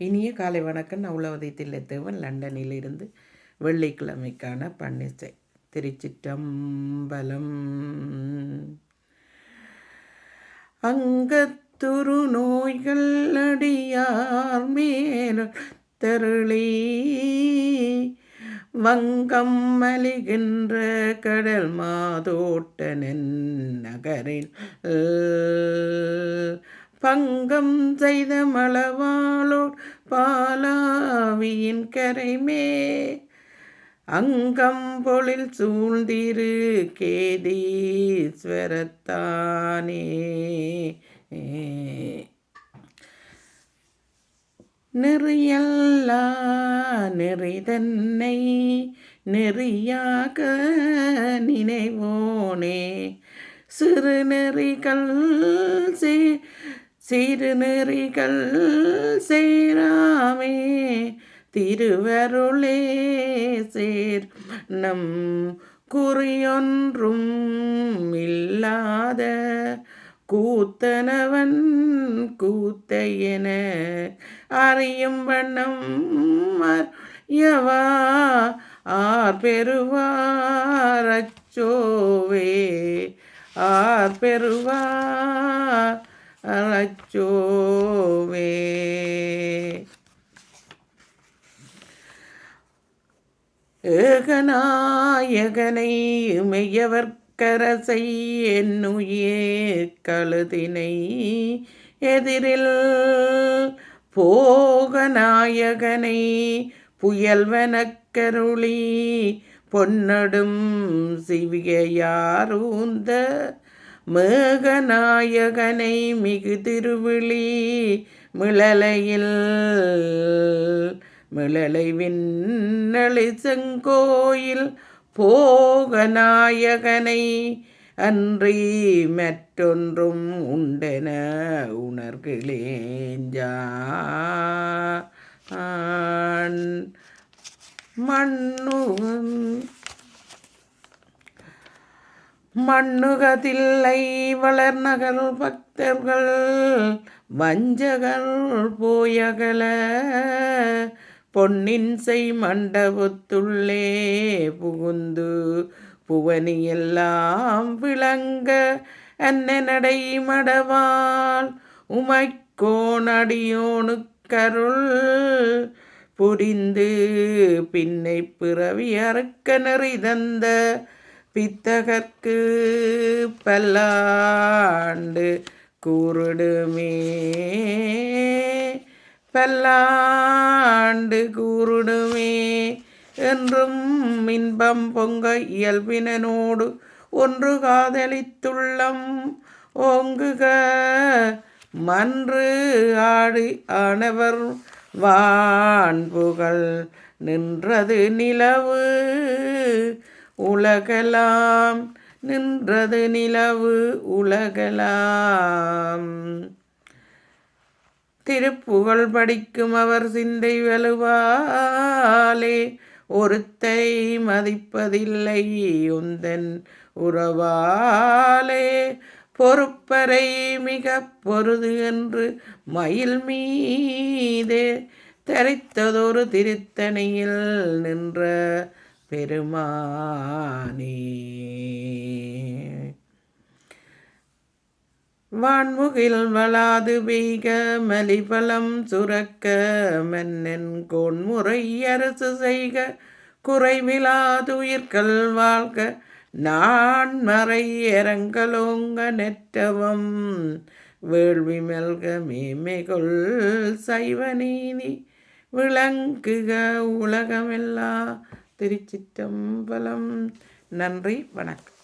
இனிய காலை வணக்கம். நான் உழவதை தில்லைத்தேவன் லண்டனில் இருந்து வெள்ளிக்கிழமைக்கான பன்னிசை. திருச்சிற்றம்பலம். அங்கத்துரு நோய்கள் அடியார் மேல் தருளி. வங்கம் மலிகின்ற கடல் மாதோட்டனின் நகரில் பங்கம் செய்த மலவாளோர் பாலாவியின் கரைமே. அங்கம் பொழில் சூழ்ந்திரு கேதீஸ்வரத்தானே. நெறியல்லா நெறிதன்னை நெறியாக நினைவோனே. சிறு நெறிகள் சே சிறு நெறிகள் சேராமே திருவருளே சேர். நம் குறியொன்றும் இல்லாத கூத்தனவன் கூத்தையென அறியும் வண்ணம் யவா ஆர் பெறுவார் அச்சோவே ஆர் பெறுவார் அழச்சோவே ஏகநாயகனை மெய்யவர்க்கரசை என்னுயே கழுதினை எதிரில். போகநாயகனை புயல்வனக்கருளி பொன்னடும் சிவிகையாரூந்த மேகநாயகனை மிகு திருவிழி மிளலையில் மிளலை விண்ணளி செங்கோயில் போகநாயகனை அன்றி மற்றொன்றும் உண்டென உணர்கிளேஞ்சான் மண்ணும் மண்ணுகதில்லை வளர்நகல் பக்தர்கள் வஞ்சகர் போயகல. பொன்னின்சை மண்டபத்துள்ளே புகுந்து புவனியெல்லாம் விளங்க அன்ன நடை மடவால் உமைக்கோணடியோனுக்கருள் புரிந்து பின்னை பிறவி அறுக்க நெறி தந்த பித்தகற்கு பல்லாண்டு கூறுடுமே பல்லாண்டு கூறுடுமே என்றும் இன்பம் பொங்க இயல்பினனோடு ஒன்று காதலித்துள்ளம். ஓங்குக மன்று ஆடி ஆனவர் வான்புகள் நின்றது நிலவு. உலகலாம் நின்றது நிலவு உலகலாம். திருப்புகழ் படிக்கும் அவர் சிந்தை வலுவாலே ஒருத்தை மதிப்பதில்லை உந்தன் உறவாலே. பொறுப்பறை மிக பொருது என்று மயில் மீதே தரித்ததொரு திருத்தணியில் நின்ற பெருமானே. வான்முகில் வளாது பெய்க மலிபலம் சுரக்க மன்னன் கோன்முறை அரசு செய்க குறைவிலாதுயிர்கள் வாழ்க நான் மறை இறங்கலோங்க நெற்றவம் வேள்வி மல்க மேமைகொள் சைவ நீதி விளங்குக உலகமெல்லாம் திருச்சிற்றம்பலம். நன்றி வணக்கம்.